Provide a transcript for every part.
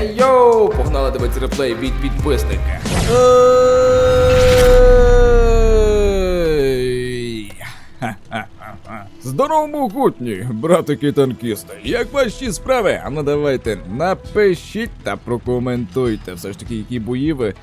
Ей йоу! Погнали дивитися реплей від підписника. Здорово, могутні, братики танкісти. Як ваші справи? А ну давайте напишіть та прокоментуйте. Все ж таки, які бої ви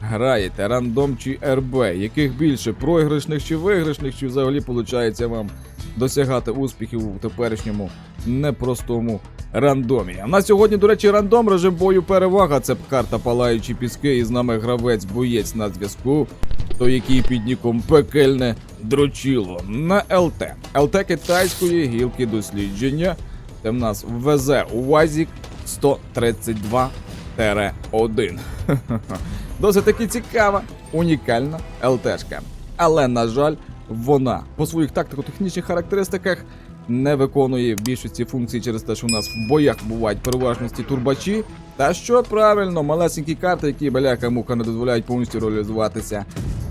граєте, рандом чи РБ, яких більше програшних чи виграшних, чи взагалі виходить вам досягати успіхів у теперішньому непростому рандомі. А на сьогодні, до речі, рандом режим бою перевага. Це карта Палаючі піски, і з нами гравець боєць на зв'язку. Той, який під ніком пекельне дрочило на ЛТ. ЛТ китайської гілки дослідження. Це в нас ВЗ УАЗік 132-1. Досить таки цікава, унікальна ЛТшка. Але, на жаль, вона по своїх тактико-технічних характеристиках не виконує більшості функцій через те, що у нас в боях бувають переважності турбачі. Та що правильно, малесенькі карти, які бляха муха не дозволяють повністю реалізуватися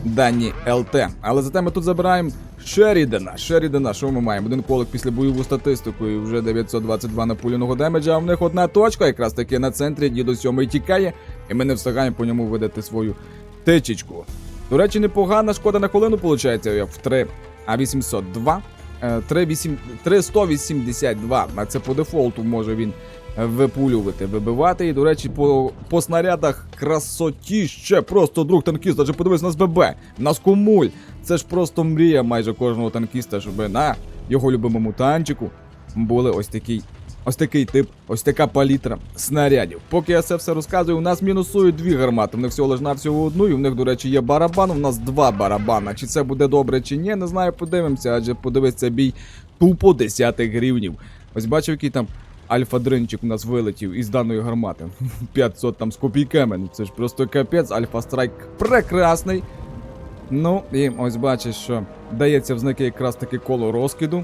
дані ЛТ. Але зате ми тут забираємо Шерідена. Шерідена, що ми маємо? Один колик після бойову статистику і вже 922 напуляного демеджа, а в них одна точка, якраз таки на центрі дідо сьомий тікає, і ми не встигаємо по ньому видати свою тичечку. До речі, непогана шкода на хвилину, виходить, як в 3, а 802. е, 3,8 382, а це по дефолту може він випулювати, вибивати. І, до речі, по, по снарядах красотіще. Просто друг танкіста, адже подивись на СББ, на скумуль. Це ж просто мрія майже кожного танкіста, щоб на його любимому танчику були ось такий. Ось такий тип, ось така палітра снарядів. Поки я це все розказую, у нас мінусують дві гармати. В них всього лиш на всього одну, і в них, до речі, є барабан. У нас два барабана. Чи це буде добре, чи ні, не знаю, подивимося, адже подивись, це бій тупо десятих гривнів. Ось бачив, який там альфа-дринчик у нас вилетів із даної гармати. 500 там з копійками. Ну це ж просто капець, альфа-страйк прекрасний. Ну, і ось бачиш, що дається в знаки якраз таки коло розкиду.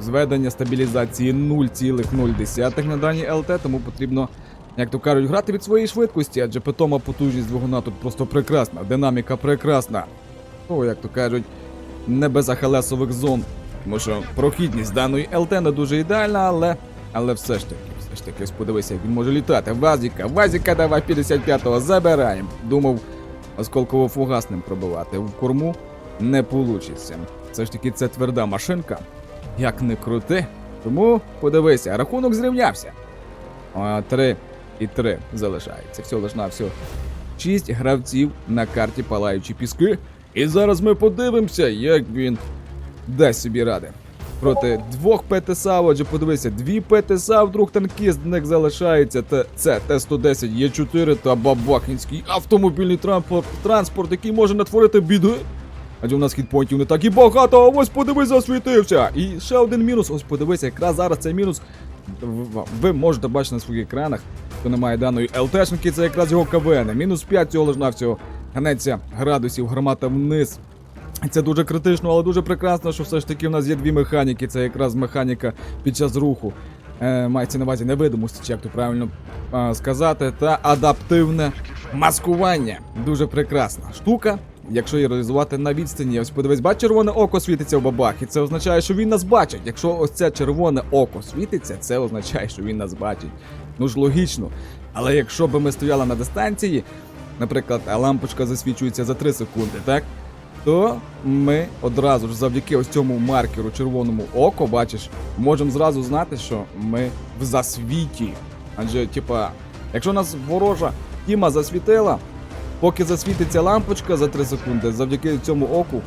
Зведення стабілізації 0,0 на даній ЛТ, тому потрібно, як то кажуть, грати від своєї швидкості, адже питома потужність двигуна тут просто прекрасна, динаміка прекрасна. О, як то кажуть, не без ахелесових зон. Тому що прохідність даної ЛТ не дуже ідеальна, але. Але все ж таки, все ж таки, ось подивися, як він може літати. Вазіка, Вазіка, давай 55-го забираємо. Думав, осколково-фугасним пробивати. В корму не получиться. Все ж таки, це тверда машинка. Як не крути. Тому подивися, рахунок зрівнявся. А, Три і три залишається. Все лиш на все. Шість гравців на карті палаючі піски. І зараз ми подивимося, як він дасть собі ради. Проти двох ПТСА, отже, подивися, дві ПТСА, вдруг танкіст в них залишається. Та це Т-110 Є4 та Бабахінський автомобільний транспорт, транспорт, який може натворити біди. Адже у нас хітпойнтів не так і багато, ось подивись, засвітився. І ще один мінус, ось подивися, якраз зараз цей мінус. Ви можете бачити на своїх екранах, хто не має даної ЛТшники, це якраз його КВН. Мінус 5 цього лиш навсього гнеться градусів, гармата вниз. Це дуже критично, але дуже прекрасно, що все ж таки в нас є дві механіки. Це якраз механіка під час руху. Е, мається на увазі невидимості, чи як то правильно е, сказати, та адаптивне маскування. Дуже прекрасна штука. Якщо її реалізувати на відстані, ось подивись, бач, червоне око світиться в бабахі. Це означає, що він нас бачить. Якщо ось це червоне око світиться, це означає, що він нас бачить. Ну ж логічно. Але якщо би ми стояли на дистанції, наприклад, а лампочка засвічується за 3 секунди, так? то ми одразу ж завдяки ось цьому маркеру червоному око, бачиш, можемо зразу знати, що ми в засвіті. Адже, типа, якщо нас ворожа тіма засвітила, поки засвітиться лампочка за 3 секунди, завдяки цьому оку,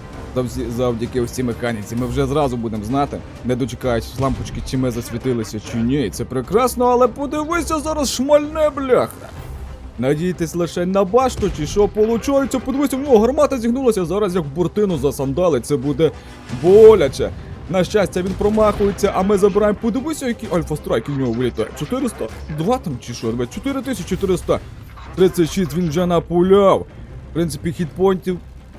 завдяки ось цій механіці, ми вже зразу будемо знати, не дочекаючись лампочки, чи ми засвітилися, чи ні. Це прекрасно, але подивися зараз шмальне бляха. Надійтесь лише на башту, чи що получається, подивися, в нього гармата зігнулася, зараз як буртину засандали, це буде боляче. На щастя, він промахується, а ми забираємо. Подивися, які альфа-страйки в нього вилітають. 400? Два там чи що? 4436 він вже напуляв. В принципі, хітпойнтів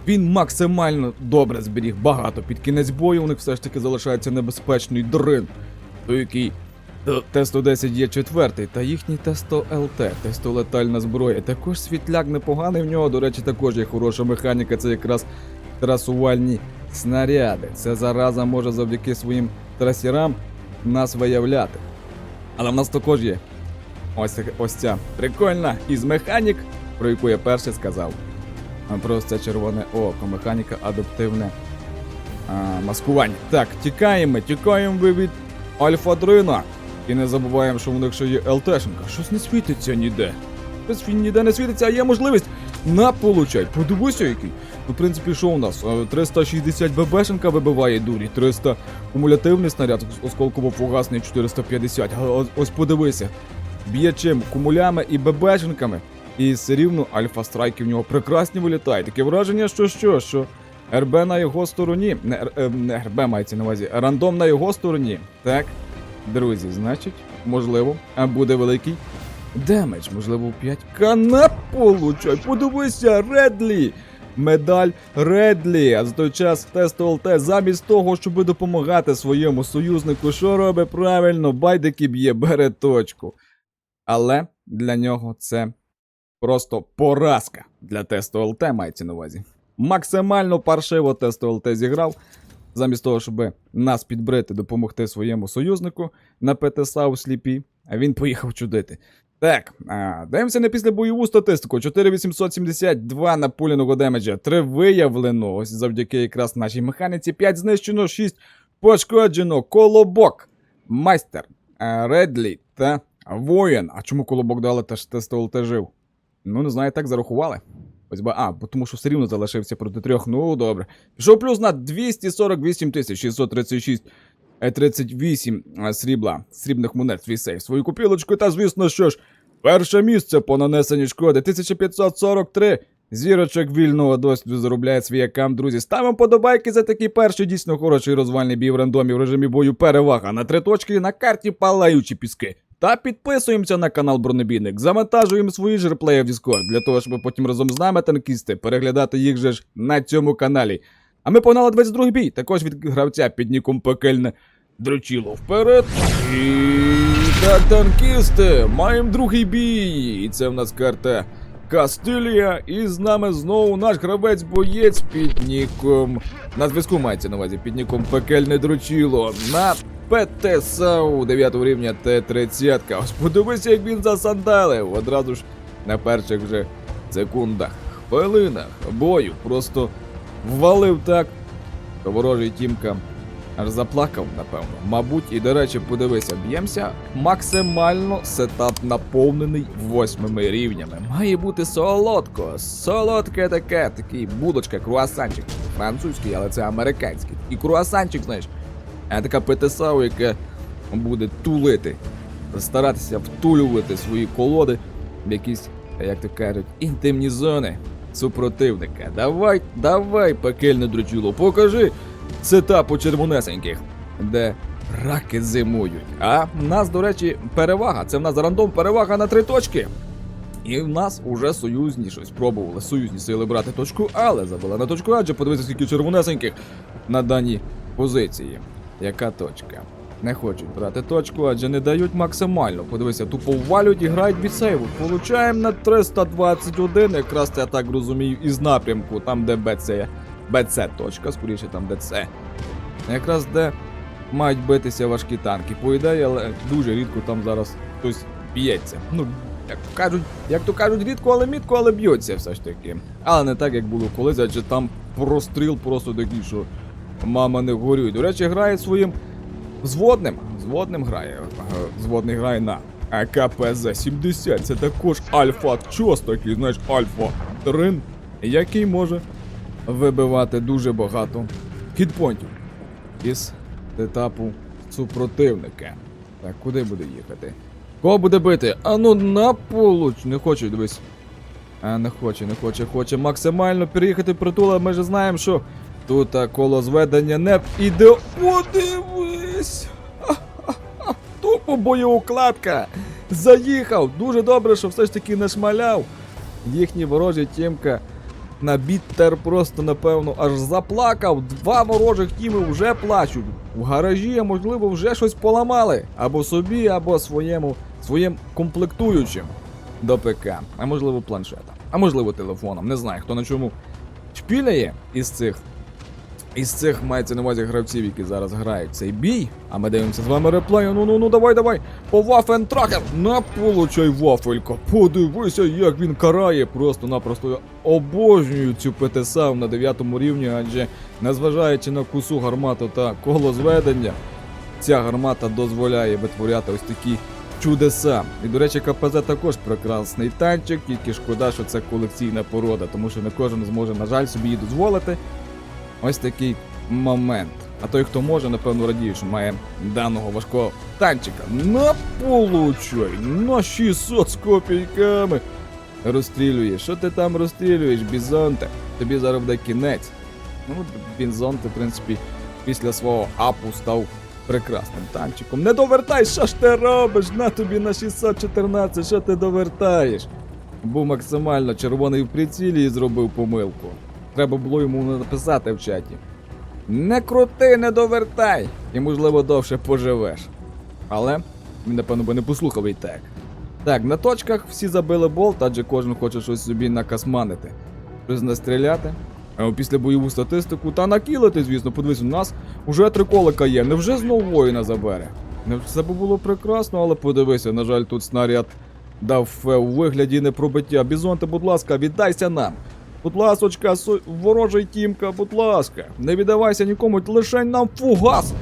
він максимально добре зберіг. Багато під кінець бою. У них все ж таки залишається небезпечний дрин. Той, який Т- Т-110 є четвертий, та їхній Т-100 ЛТ, Т-100 летальна зброя. Також світляк непоганий в нього, до речі, також є хороша механіка, це якраз трасувальні снаряди. Це зараза може завдяки своїм трасірам нас виявляти. Але в нас також є Ось, ось ця прикольна із механік, про яку я перше сказав. Просто червоне око, механіка адаптивне а, маскування. Так, тікаємо, тікаємо ви від Альфа Дрина. І не забуваємо, що в них ще є ЛТшенка. Щось не світиться ніде. Щось він ніде не світиться, а є можливість. На получай. Подивися який. Ну, в принципі, що у нас? Е, 360 ББшенка вибиває дурі, 300 кумулятивний снаряд, осколково-фугасний 450. Ось- Ось подивися. Б'є чим? Кумулями і ББшенками. І все рівно альфа страйки в нього прекрасні вилітають. Таке враження, що що, що РБ на його стороні. Не, е, не РБ мається на увазі. Рандом на його стороні. Так. Друзі, значить, можливо, а буде великий демедж, можливо, в 5 канап получай. Подивися, Редлі! Медаль Редлі. А за той час тест ОЛТ замість того, щоб допомагати своєму союзнику, що робить правильно, байдики б'є, бере точку. Але для нього це просто поразка для тесту ЛТ мається на увазі. Максимально паршиво тесту ЛТ зіграв. Замість того, щоб нас підбрити, допомогти своєму союзнику на ПТСА у сліпі, а він поїхав чудити. Так, а, дивимося на післябойову статистику. 4872 напуляного демеджа, 3 виявлено. Ось завдяки якраз нашій механіці. 5 знищено, 6 пошкоджено. Колобок, майстер, а, Редлі та воїн. А чому колобок дали теж тестовал те жив? Ну, не знаю, так зарахували. Ось ба, а, тому що все рівно залишився проти трьох. Ну, добре. Пішов плюс на 248 тисяч 636 е, 38 е, срібла, срібних монет свій сейф, свою купілочку, та звісно, що ж, перше місце по нанесенні шкоди 1543 зірочок вільного досвіду заробляє свій аккаунт, друзі. Ставимо подобайки за такий перший дійсно хороший розвальний бій в рандомі в режимі бою перевага на три точки на карті палаючі піски. Та підписуємося на канал Бронебійник, завантажуємо свої ж реплеї в Discord, для того, щоб потім разом з нами танкісти переглядати їх же ж на цьому каналі. А ми погнали 22 бій, також від гравця під ніком пекельне дрочило вперед. І так, танкісти, маємо другий бій. І це в нас карта Кастилія. І з нами знову наш гравець-боєць під ніком. На зв'язку мається на увазі під ніком пекельне дрочило. На ПТСАУ 9 рівня Т-30. Ось подивися, як він засандалив. Одразу ж на перших вже секундах, хвилинах бою. Просто ввалив так. Ворожий тімка аж заплакав, напевно. Мабуть, і до речі, подивися, б'ємося максимально сетап наповнений восьмими рівнями. Має бути солодко, солодке таке, такий будочка, круасанчик. Французький, але це американський. І круасанчик, знаєш, а така ПТСАУ, яка буде тулити, старатися втулювати свої колоди в якісь, як то кажуть, інтимні зони супротивника. Давай, давай, пекельне дрочило, покажи сетапу червонесеньких, де раки зимують. А в нас, до речі, перевага. Це в нас рандом перевага на три точки. І в нас уже союзні щось пробували. Союзні сили брати точку, але забули на точку, адже подивіться, скільки червонесеньких на даній позиції. Яка точка? Не хочуть брати точку, адже не дають максимально. Подивися, тупо ввалюють і грають від сейву. Получаємо на 321, якраз я так розумію, із напрямку, там де БЦ. БЦ точка, скоріше там де С. Якраз де мають битися важкі танки. По ідеї, але дуже рідко там зараз хтось б'ється. Ну, як то кажуть, як то кажуть, рідко, але мітко, але б'ється все ж таки. Але не так, як було колись, адже там простріл просто такий, що мама не горює. До речі, грає своїм зводним. Зводним грає. Зводний грає на АКПЗ-70. Це також альфа чос такий, знаєш, альфа трин, який може вибивати дуже багато хітпонтів із етапу супротивника. Так, куди буде їхати? Кого буде бити? А ну на получ. Не хоче, дивись. А, не хоче, не хоче, хоче максимально переїхати в притул, а ми ж знаємо, що тут а, коло зведення не іде. Подивись! Тупо боєукладка! Заїхав! Дуже добре, що все ж таки не шмаляв. Їхній ворожий тімка на біттер просто, напевно, аж заплакав. Два ворожих тіми вже плачуть. В гаражі, можливо, вже щось поламали. Або собі, або своєму, своїм комплектуючим до ПК, а можливо планшетом, а можливо телефоном. Не знаю, хто на чому шпіляє із цих із цих мається на увазі гравців, які зараз грають цей бій. А ми дивимося з вами реплей. Ну ну ну давай, давай. По вафентракер. На получай вафелька. Подивися, як він карає. Просто-напросто обожнюю цю ПТСАВ на 9 рівні, адже незважаючи на кусу гармату та коло зведення, ця гармата дозволяє витворяти ось такі чудеса. І, до речі, КПЗ також прекрасний танчик, тільки шкода, що це колекційна порода, тому що не кожен зможе, на жаль, собі її дозволити. Ось такий момент. А той, хто може, напевно, радіє, що має даного важкого танчика. На получай! На 600 з копійками! Розстрілюєш. Що ти там розстрілюєш, бізонте? Тобі зараз буде кінець. Ну, бізонте, в принципі, після свого апу став прекрасним танчиком. Не довертай, що ж ти робиш? На тобі на 614, що ти довертаєш? Був максимально червоний в прицілі і зробив помилку. Треба було йому написати в чаті. Не крути, не довертай! І можливо довше поживеш. Але він, напевно, би не послухав і так. Так, на точках всі забили болт, адже кожен хоче щось собі накасманити. Щось настріляти. А після бойову статистику та накілити, звісно, подивись, у нас уже три колика є. Невже знову воїна забере? Не все би було прекрасно, але подивися, на жаль, тут снаряд дав фе у вигляді непробиття. Бізонте, будь ласка, віддайся нам. Будь ласочка, со... ворожий тімка, будь ласка, не віддавайся нікому, лише нам фугас.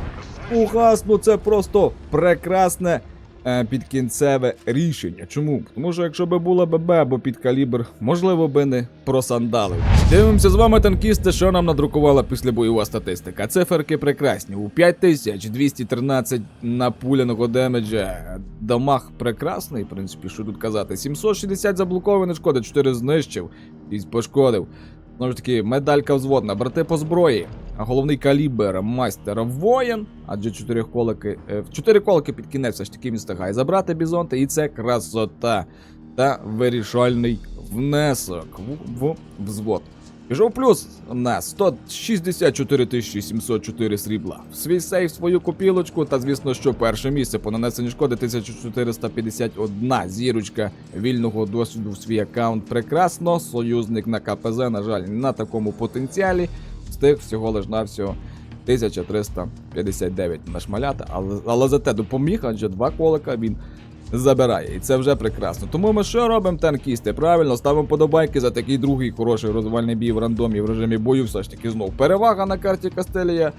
Фугас, ну це просто прекрасне е, підкінцеве рішення. Чому? Тому що якщо би була ББ або під калібр, можливо би не просандалив. Дивимося з вами танкісти, що нам надрукувала післябойова статистика. Циферки прекрасні. У 5213 напуляного демеджа. Дамаг прекрасний, в принципі, що тут казати. 760 заблокованих шкоди, 4 знищив і пошкодив. Знову ж таки, медалька взводна, брати по зброї. А головний калібр майстер воїн. Адже 4 колики, чотири колики під кінець все ж таки він встигає забрати бізонти, і це красота та вирішальний внесок в, в взвод. Пішов плюс на 164 704 срібла. В свій сейф свою копілочку, та звісно, що перше місце по нанесенню шкоди 1451 зірочка вільного досвіду в свій аккаунт. Прекрасно. Союзник на КПЗ, на жаль, на такому потенціалі встиг всього лиш на всього 1359 нашмаляти, але, але зате допоміг, адже два колика він забирає. І це вже прекрасно. Тому ми що робимо, танкісти? Правильно, ставимо подобайки за такий другий хороший розвальний бій в рандомі в режимі бою. Все ж таки знов перевага на карті Кастелія.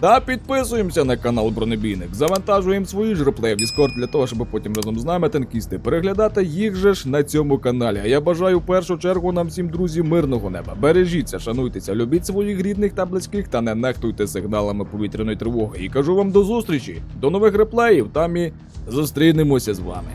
Та підписуємося на канал Бронебійник. Завантажуємо свої ж реплеї в Discord для того, щоб потім разом з нами танкісти переглядати їх же ж на цьому каналі. А я бажаю в першу чергу нам всім друзі мирного неба. Бережіться, шануйтеся, любіть своїх рідних та близьких та не нехтуйте сигналами повітряної тривоги. І кажу вам до зустрічі, до нових реплеїв. Там і зустрінемося з вами.